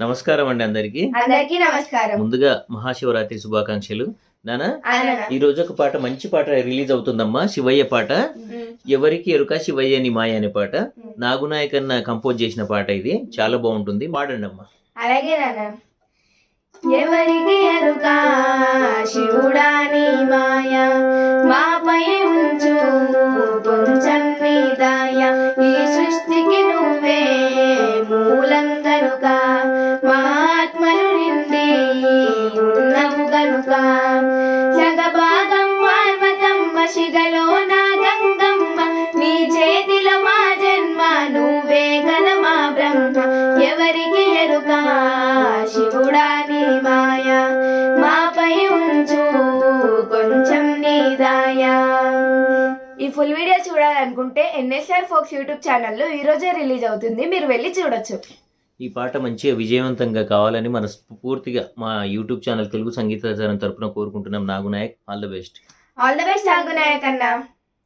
నమస్కారం అండి అందరికి. అందరికీ నమస్కారం. ముందుగా మహాశివరాత్రి శుభాకాంక్షలు. నానా. ఈ రోజు ఒక పాట మంచి పాట రిలీజ్ అవుతుందమ్మా శివయ్య పాట. ఎవరికి ఎరుక శివయ్య ని మాయ అనే పాట. నాగునాయకన్న కంపోజ్ చేసిన పాట ఇది. చాలా బాగుంటుంది. పాడండి అమ్మా అలాగే నాన్న. ఎవరికి ఎరుక శివుడాని మాయ? ఎవరికి ఎరుక శివుడా నీ మాయ? మాపై ఉంచు కొంచెం నీ దయా? ఈ ఫుల్ వీడియో చూడాలనుకుంటే ఎన్ఎస్ఆర్ ఫోక్స్ యూట్యూబ్ ఛానల్లో ఈ రోజే రిలీజ్ అవుతుంది. మీరు వెళ్ళి చూడొచ్చు. ఈ పాట మంచిగా విజయవంతంగా కావాలని మన పూర్తిగా మా యూట్యూబ్ ఛానల్ తెలుగు సంగీత తరపున కోరుకుంటున్నాం. Nagunayak all the best. All the best Nagunayak అన్న